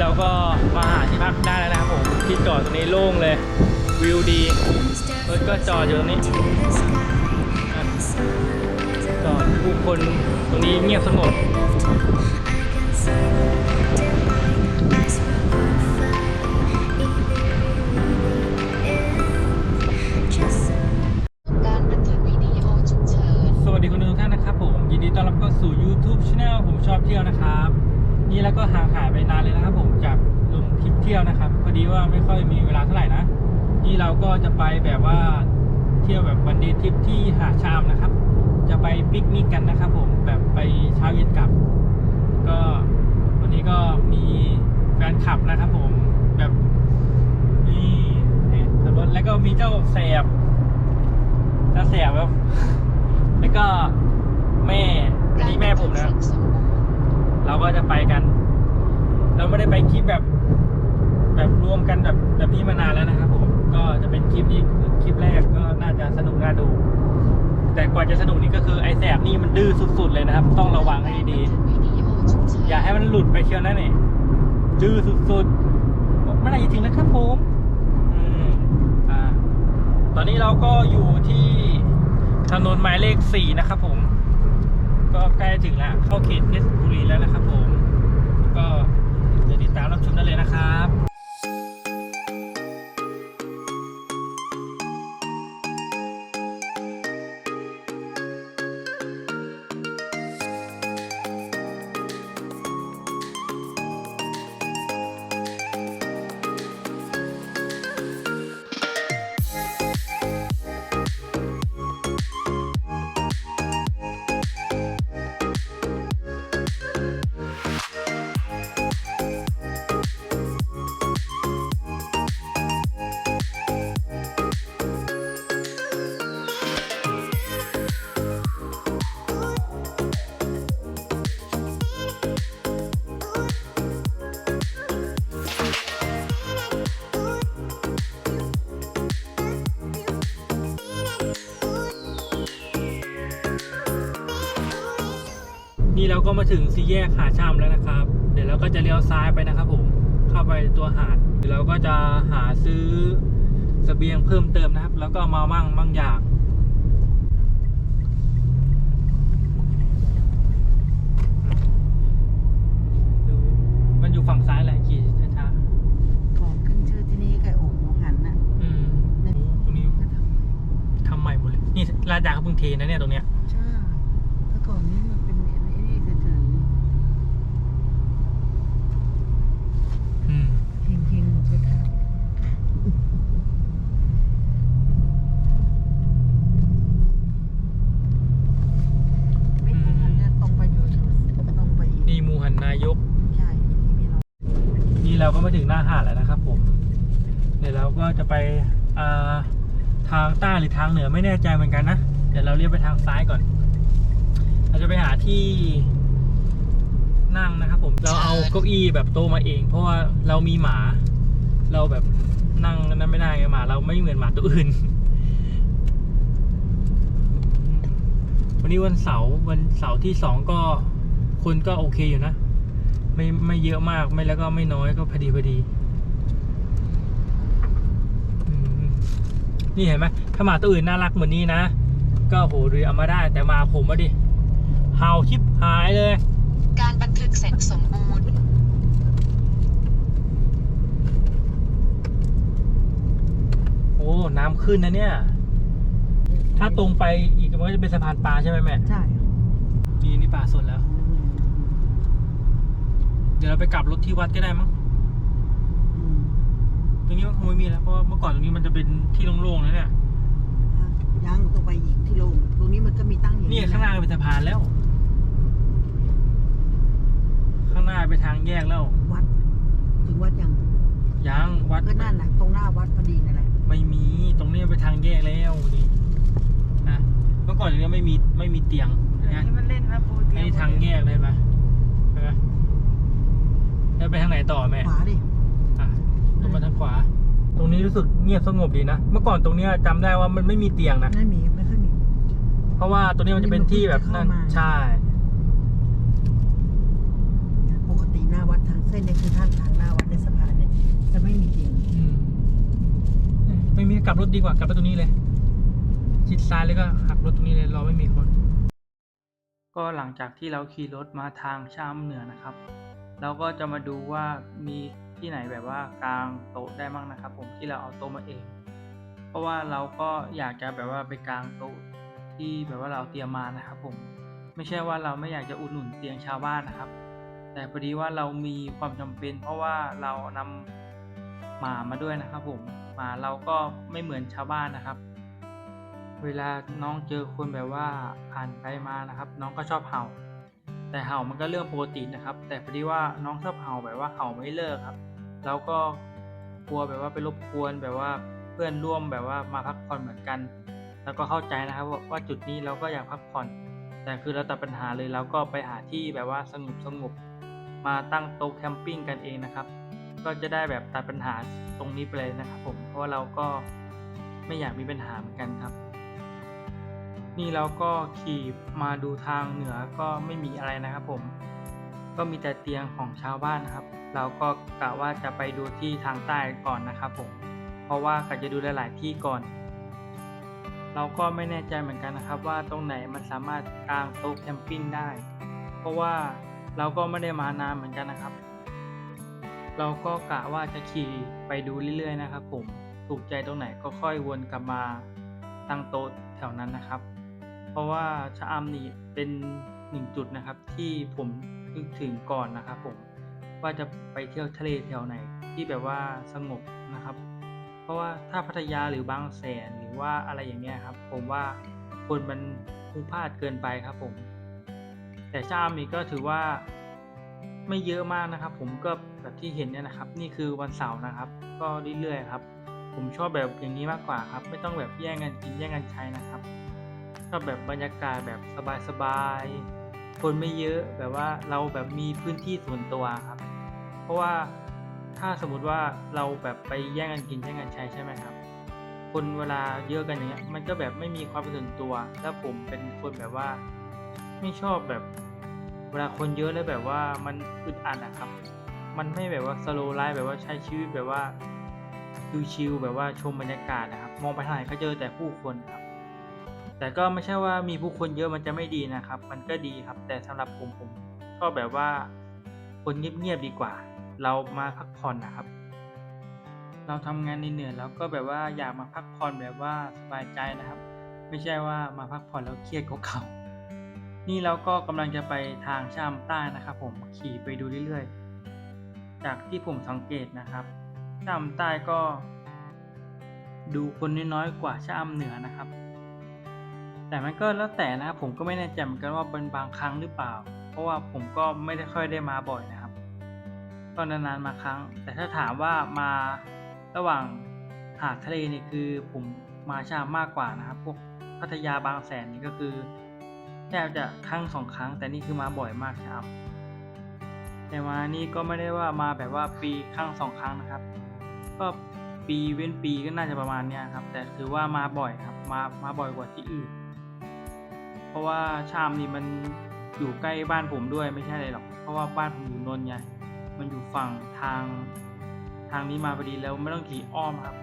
เราก็มาหาที่พักได้แล้วนะครับผมที่จอดตรงนี้โล่งเลยวิวดีรถก็จอดอยู่ตรงนี้จอดผู้คนตรงนี้เงียบสงบ เจ้าแสบครับ แล้วก็แม่อันนี้แม่ผมนะเราก็จะไปกัน เราไม่ได้ไปคลิปแบบ แบบรวมกันแบบแบบนี้มานานแล้วนะครับผม ก็จะเป็นคลิปนี้คลิปแรกก็น่าจะสนุกน่าดู แต่กว่าจะสนุกนี่ก็คือไอ้แสบนี่มันดื้อสุด ๆ เลยนะครับ ต้องระวังให้ดีๆอย่าให้มันหลุดไปเชียวนะนี่ดื้อสุดๆเมื่อไหร่จะถึงแล้วครับผมอืมอ่าตอนนี้เราก็อยู่ที่ ถนนหมายเลขสี่นะครับผม ก็ใกล้ถึงแล้ว เข้าเขตเพชรบุรีแล้วนะครับผม ก็เดี๋ยวติดตามรับชมได้เลยนะครับ ก็มาถึงสี่แยกหาดชามแล้วนะครับ เดี๋ยวเราก็จะเลี้ยวซ้ายไปนะครับผม เข้าไปตัวหาดเดี๋ยวเราก็จะหาซื้อเสบียงเพิ่มเติมนะครับ แล้วก็มามั่งบางอย่างดูมันอยู่ฝั่งซ้ายแหละขี่ช้าของขึ้นชื่อที่นี่ไก่อบหมูหันน่ะๆอืมตรงนี้ก็ททำใหม่หมดเลย นี่ราจาเขาเพิ่งเทนะเนี่ยตรงเนี้ยำใช่แต่ก่อนนี้มันเป็นไอ้นี่เฉย อืม ๆเฮงๆหมูกระทะไม่หมูหันจะตรงไปอยู่ตรงไปอีก นี่หมูหันนายก ใช่ที่มีเรา นี่ เราก็มาถึงหน้าหาดแล้วนะครับ ผม เดี๋ยวเราก็จะไปาทางใต้หรือทางเหนือไม่แน่ใจเหมือนกันนะเดี๋ยวเราเลี้ยวไปทางซ้ายก่อน เราจะไปหาที่นั่งนะครับ ผมเราเอาเก้าอี้แบบโตมาเอง เพราะว่าเรามีหมา เราแบบนั่งนั้นไม่ได้ไงหมา เราไม่เหมือนหมาตัวอื่น วันนี้วันเสาร์วันเสาร์ที่สองก็คนก็โอเคอยู่นะ ไม่ไม่เยอะมากไม่แล้วก็ไม่น้อยก็พอดีพอดีอืมนี่เห็นไหมถ้าหมาตัวอื่นน่ารักเหมือนนี้นะ ก็โหดูเอามาได้ แต่หมาผมมาดิเห่าชิบหายเลย การบันทึกเสร็จสมบูรณ์ โอ้น้ำขึ้นนะเนี่ย ถ้าตรงไปอีกมันก็จะเป็นสะพานปลาใช่ไหมแม่ ใช่ นี่นี่ปลาสดแล้วเดี๋ยวเราไปกลับรถที่วัดก็ได้มั้งอืมตรงนี้มันคงไม่มีแล้วเพราะว่าเมื่อก่อนตรงนี้มันจะเป็นที่โล่งๆนะเนี่ยยังตรงไปอีกที่โรงตรงนี้มันก็มีตั้งอย่างนี่ข้างหน้าเป็นสะพานแล้ว ข้างหน้าไปทางแยกแล้ว วัด ถึงวัดยังยังวัดก็นั่นน่ะตรงหน้าวัดพอดีนั่นแหละไม่มีตรงนี้ไปทางแยกแล้วนี่นะเมื่อก่อนตรงนี้ไม่มีไม่มีเตียงเดี๋ยวนะนี้มันเล่นแล้วปูเตียไอ้ทางแยกเลยเห็ ไปทางไหนต่อแม่ขวาดิตรงมาทางขวา ตรงนี้รู้สึกเงียบสงบดีนะ เมื่อก่อนตรงเนี้ยจำได้ว่ามันไม่มีเตียงนะ ไม่มีไม่ค่อยมี เพราะว่าตรงนี้มันจะเป็นที่แบบนั่นใช่ ปกติหน้าวัดทางเส้นเนี่คือท่านทางหน้าวัดในสะพานเนี่ยจะไม่มีจริงไม่มีกลับรถดีกว่ากลับไปตรงนี้เลยชิดซ้ายเลยก็หักรถตรงนี้เลยรอไม่มีคน ก็หลังจากที่เราขี่รถมาทางชามเหนือนะครับ เราก็จะมาดูว่ามีที่ไหนแบบว่ากลางโต๊ะได้บ้างนะครับ ผมที่เราเอาโต๊ะมาเอง เพราะว่าเราก็อยากจะแบบว่าไปกลางโต๊ะที่แบบว่าเราเตรียมมานะครับ ผมไม่ใช่ว่าเราไม่อยากจะอุดหนุนเตียงชาวบ้านนะครับ แต่พอดีว่าเรามีความจำเป็น เพราะว่าเรานำหมามาด้วยนะครับ ผมหมาเราก็ไม่เหมือนชาวบ้านนะครับ เวลาน้องเจอคนแบบว่าผ่านไปมานะครับ น้องก็ชอบเห่า แต่เห่ามันก็เรื่องปกตินะครับ แต่พอดีว่าน้องชอบเห่าแบบว่าเห่าไม่เลิกครับ แล้วก็กลัวแบบว่าไปรบกวนแบบว่าเพื่อนร่วมแบบว่ามาพักผ่อนเหมือนกัน แล้วก็เข้าใจนะครับว่าจุดนี้เราก็อยากพักผ่อน แต่คือเราตัดปัญหาเลยเราก็ไปหาที่แบบว่าสงบสงบมาตั้งโต๊ะแคมปิ้งกันเองนะครับ ก็จะได้แบบตัดปัญหาตรงนี้ไปเลยนะครับผมเพราะว่าเราก็ไม่อยากมีปัญหาเหมือนกันครับ นี่เราก็ขี่มาดูทางเหนือก็ไม่มีอะไรนะครับผม ก็มีแต่เตียงของชาวบ้านนะครับ เราก็กะว่าจะไปดูที่ทางใต้ก่อนนะครับผม เพราะว่ากะจะดูหลาย ๆ ที่ก่อน เราก็ไม่แน่ใจเหมือนกันนะครับ ว่าตรงไหนมันสามารถกางโต๊ะแคมปิ้งได้ เพราะว่าเราก็ไม่ได้มานานเหมือนกันนะครับ เราก็กะว่าจะขี่ไปดูเรื่อย ๆ นะครับผม ถูกใจตรงไหนก็ค่อยวนกลับมาตั้งโต๊ะแถวนั้นนะครับ เพราะว่าชะอำนี่เป็นหนึ่งจุดนะครับที่ผมนึกถึงก่อนนะครับผมว่าจะไปเที่ยวทะเลแถวไหนที่แบบว่าสงบนะครับ เพราะว่าถ้าพัทยาหรือบางแสนหรือว่าอะไรอย่างเงี้ยครับ ผมว่าคนมันพลุกพลานเกินไปครับผม แต่ชะอำนี่ก็ถือว่าไม่เยอะมากนะครับ ผมก็แบบที่เห็นเนี่ยนะครับ นี่คือวันเสาร์นะครับ ก็เรื่อยๆครับ ผมชอบแบบอย่างนี้มากกว่าครับ ไม่ต้องแบบแย่งกันกินแย่งกันใช้นะครับ อบแบบบรรยากาศแบบสบายๆ คนไม่เยอะแบบว่าเราแบบมีพื้นที่ส่วนตัวครับ เพราะว่าถ้าสมมติว่าเราแบบไปแย่งกันกินแย่งกันใช้ใช่ไหมครับ คนเวลาเยอะกันอย่างเงี้ยมันก็แบบไม่มีความเป็นส่วนตัว แล้วผมเป็นคนแบบว่า ไม่ชอบแบบ เวลาคนเยอะแล้วแบบว่ามันอึดอัดอะครับ มันไม่แบบว่าสโลไลฟ์แบบว่าใช้ชีวิตแบบว่าชิลๆแบบว่าชมบรรยากาศนะครับ มองไปทางไหนก็เจอแต่ผู้คนครับ แต่ก็ไม่ใช่ว่ามีผู้คนเยอะมันจะไม่ดีนะครับ มันก็ดีครับ แต่สำหรับผมผมชอบแบบว่า คนเงียบๆดีกว่า เรามาพักผ่อนนะครับ เราทำงานเหนื่อยแล้วก็แบบว่าอยากมาพักผ่อนแบบว่าสบายใจนะครับ ไม่ใช่ว่ามาพักผ่อนแล้วเครียดกับเขานี่เราก็กำลังจะไปทางชามใต้นะครับ ผมขี่ไปดูเรื่อยๆ จากที่ผมสังเกตนะครับชามใต้ก็ ดูคนน้อยๆกว่าชามเหนือนะครับ แต่มันก็แล้วแต่นะผมก็ไม่แน่ใจเหมือนกันว่าเป็นบางครั้งหรือเปล่า เพราะว่าผมก็ไม่ได้ค่อยได้มาบ่อยนะครับก็นานๆมาครั้ง แต่ถ้าถามว่ามาระหว่างหาดทะเลนี่คือผมมาชามมากกว่านะครับ พวกพัทยาบางแสนนี่ก็คือแทบจะครั้งสองครั้ง แต่นี่คือมาบ่อยมากครับ แต่มานี่ก็ไม่ได้ว่ามาแบบว่าปีครั้งสองครั้งนะครับ ก็ปีเว้นปีก็น่าจะประมาณเนี้ยครับ แต่ถือว่ามาบ่อยครับ มามาบ่อยกว่าที่อื่น เพราะว่าชามนี่มันอยู่ใกล้บ้านผมด้วยไม่ใช่เลยหรอก เพราะว่าบ้านผมอยู่นนท์ไง มันอยู่ฝั่งทางทางนี้มาพอดีแล้วไม่ต้องขี่อ้อมครับ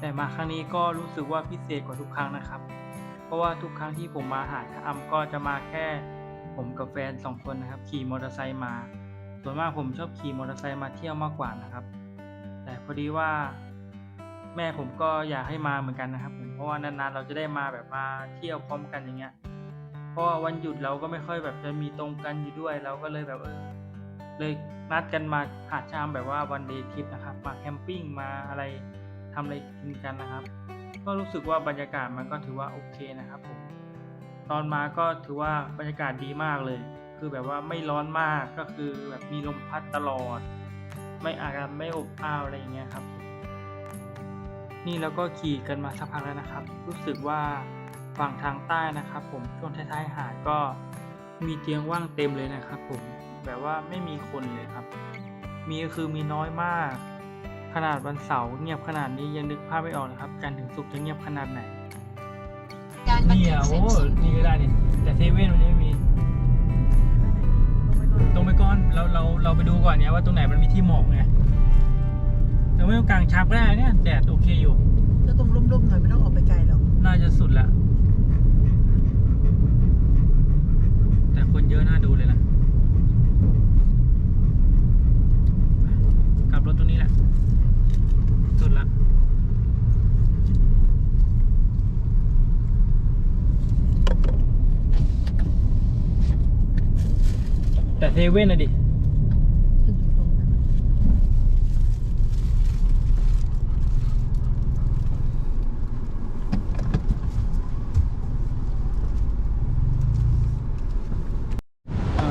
แต่มาครั้งนี้ก็รู้สึกว่าพิเศษกว่าทุกครั้งนะครับ เพราะว่าทุกครั้งที่ผมมาหาชะอำก็จะมาแค่ผมกับแฟนสองคนนะครับ ขี่มอเตอร์ไซค์มา ส่วนมากผมชอบขี่มอเตอร์ไซค์มาเที่ยวมากกว่านะครับ แต่พอดีว่า แม่ผมก็อยากให้มาเหมือนกันนะครับผมเพราะว่านานๆเราจะได้มาแบบมาเที่ยวพร้อมกันอย่างเงี้ยเพราะว่าวันหยุดเราก็ไม่ค่อยแบบจะมีตรงกันอยู่ด้วยเราก็เลยแบบเออเลยนัดกันมาหาดชามแบบว่าวันเดย์ทริปนะครับมาแคมปิ้งมาอะไรทำอะไรกินกันนะครับ ก็รู้สึกว่าบรรยากาศมันก็ถือว่าโอเคนะครับผมตอนมาก็ถือว่าบรรยากาศดีมากเลย คือแบบว่าไม่ร้อนมากก็คือแบบมีลมพัดตลอด ไม่อากาศไม่อบอ้าวอะไรอย่างเงี้ยครับ นี่เราก็ขี่กันมาสักพักแล้วนะครับ รู้สึกว่าฝั่งทางใต้นะครับ ผมช่วงท้ายๆหาดก็มีเตียงว่างเต็มเลยนะครับ ผมแบบว่าไม่มีคนเลยครับ มีก็คือมีน้อยมาก ขนาดวันเสาร์เงียบขนาดนี้ยังนึกภาพไม่ออกนะครับจันทร์ถึงศุกร์จะเงียบขนาดไหนการบันนี่ทึกอะเสร็โอ้จสมนี่ก็ได้นี่แต่เซเว่นมันยังไม่มีตรงไปก่อนเราเราเราไปดูก่อนเนี่ยว่าตรงไหนมันมีที่เหมาะไงเอ แต่ไม่ต้องกลางชับก็ได้เนี่ยแดดโอเคอยู่ ก็ต้องร่มๆหน่อยไม่ต้องออกไปไกลหรอกน่าจะสุดละ แต่คนเยอะน่าดูเลยนะกลับรถตรงนี้แหละ สุดละ แต่เซเว่นนะดิ ขึ้นอยู่ตรงนั้น อ่า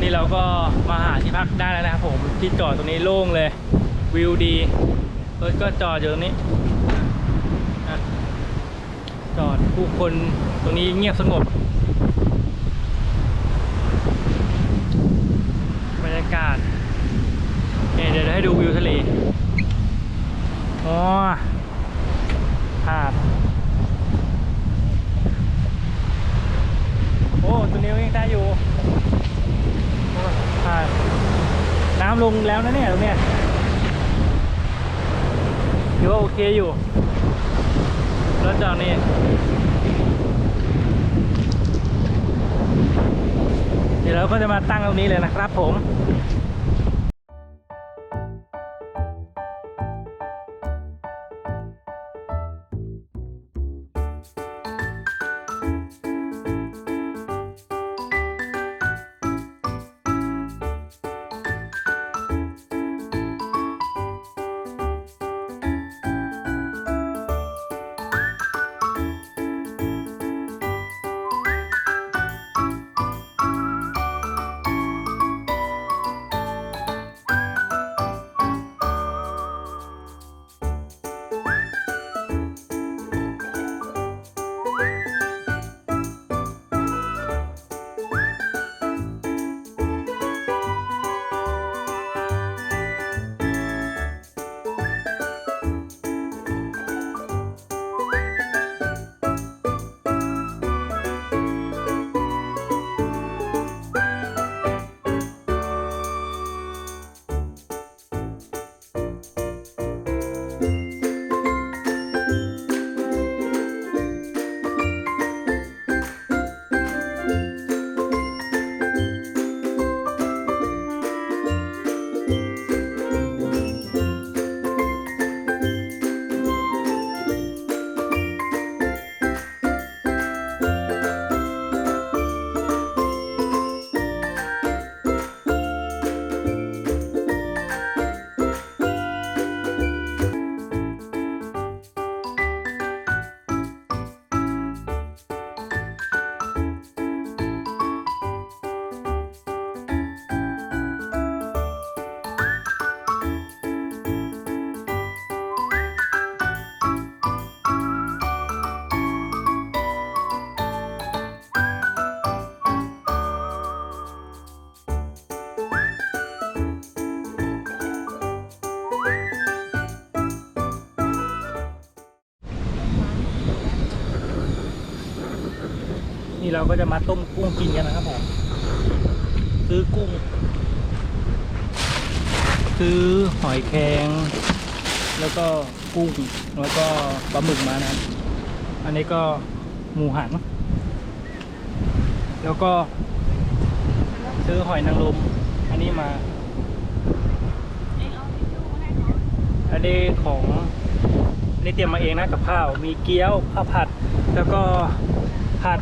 นี่เราก็ มาหาที่พักได้แล้วนะครับผมที่จอดตรงนี้โล่งเลย วิวดีรถก็จอดอยู่ตรงนี้จอดผู้คนตรงนี้เงียบสงบบรรยากาศเนี่ยเดี๋ยวให้ดูวิวทะเลอ๋อหาดโอ้ตัวนี้ยังได้อยู่ ใช่น้ำลงแล้วนะเนี่ยตรงเนี้ยถือว่าโอเคอยู่รถจอดนี่เดี๋ยวเราก็จะมาตั้งตรงนี้เลยนะครับผม เราก็จะมาต้มกุ้งกินกันนะครับผมซื้อกุ้ง ซื้อหอยแครงแล้วก็กุ้งแล้วก็ปลาหมึกมานะครับ อันนี้ก็หมูหัน แล้วก็ ซื้อหอยนางรมอันนี้มาอันนี้ของนนี้เตรียมมาเองนะกับข้าว มีเกี๊ยวข้าวผัด แล้วก็ ผัด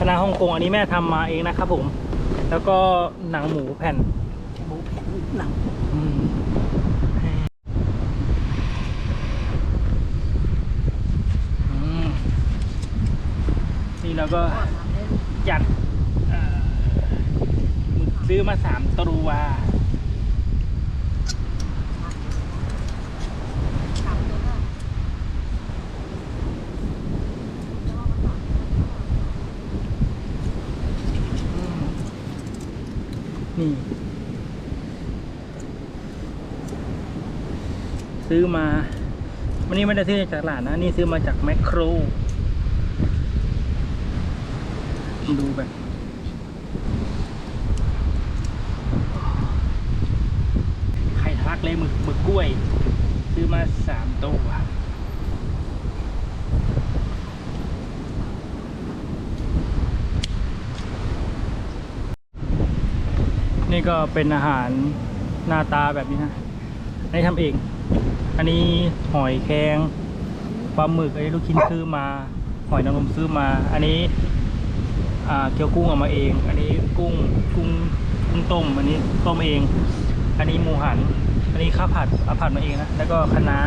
คณะฮ่องกงอันนี้แม่ทำมาเองนะครับผม แล้วก็หนังหมูแผ่นหมูแผ่นหนังนี่เราก็จัดซื้อมาสามตัวอืมนี่ ซื้อมา วันนี้ไม่ได้ซื้อจากตลาดนะ นี่ซื้อมาจากแมคโคร ดูแบบไข่ทักเลยหมึกหมึกกล้วย ซื้อมาสามตัวนี่ก็เป็นอาหารหน้าตาแบบนี้นะ อันนี้ทำเอง อันนี้หอยแครงปลาหมึกอันนี้ลูกชิ้นซื้อมา หอยนางรมซื้อมา อันนี้เกี๊ยวกุ้งออกมาเอง อันนี้กุ้งกุ้งกุ้งต้ม อันนี้ต้มเอง อันนี้หมูหัน อันนี้ข้าวผัดเอาผัดมาเองนะ แล้วก็คะน้า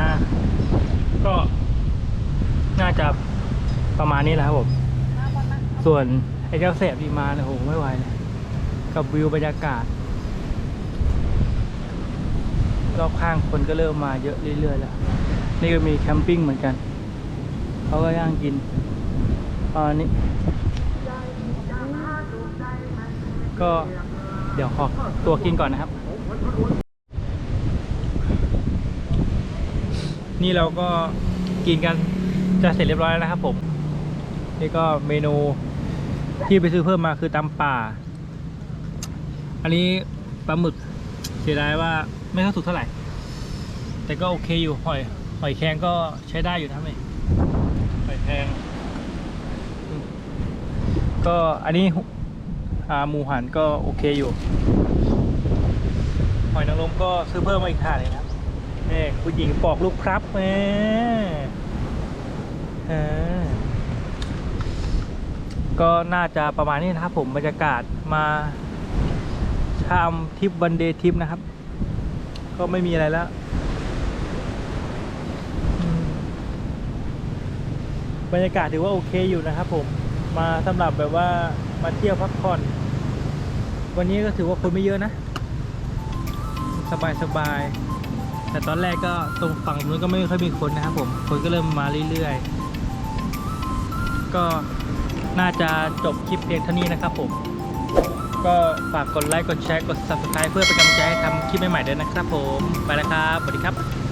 ก็น่าจะประมาณนี้แหละครับผม ส่วนไอ้เจ้าแสบดีมาเนี่ยโหไม่ไหวเลยกับวิวบรรยากาศ รอบข้างคนก็เริ่มมาเยอะเรื่อยๆแล้ว นี่ก็มีแคมปิ้งเหมือนกัน เขาก็ย่างกินอันนี้ ก็เดี๋ยวขอตัวกินก่อนนะครับ นี่เราก็กินกันจะเสร็จเรียบร้อยแล้วนะครับผม นี่ก็เมนูที่ไปซื้อเพิ่มมาคือตำป่า อันนี้ปลาหมึก เสียดายว่าไม่ค่อยสุกเท่าไหร่ แต่ก็โอเคอยู่หอยหอยแครงก็ใช้ได้อยู่นะเมยหอยแครงก็อันนี้หมูหันก็โอเคอยู่ หอยนางรมก็ซื้อเพิ่มมาอีกถาดเลยนะครับนี่ผู้หญิงปอกลูกครับแมเออก็น่าจะประมาณนี้นะครับผมบรรยากาศมา ทำทริปวันเดย์ทิปนะครับ ก็ไม่มีอะไรแล้วบรรยากาศถือว่าโอเคอยู่นะครับผมมาสำหรับแบบว่ามาเที่ยวพักผ่อน วันนี้ก็ถือว่าคนไม่เยอะนะ สบายสบายๆแต่ตอนแรกก็ตรงฝั่งนู้นก็ไม่ค่อยมีคนนะครับผมคนก็เริ่มมาเรื่อยๆ ก็น่าจะจบคลิปเพียงเท่านี้นะครับผม ก็ฝากกดไลค์ กดแชร์ กด subscribe เพื่อเป็นกำลังใจให้ทำคลิปใหม่ๆด้วยนะครับผม ไปแล้วครับ สวัสดีครับ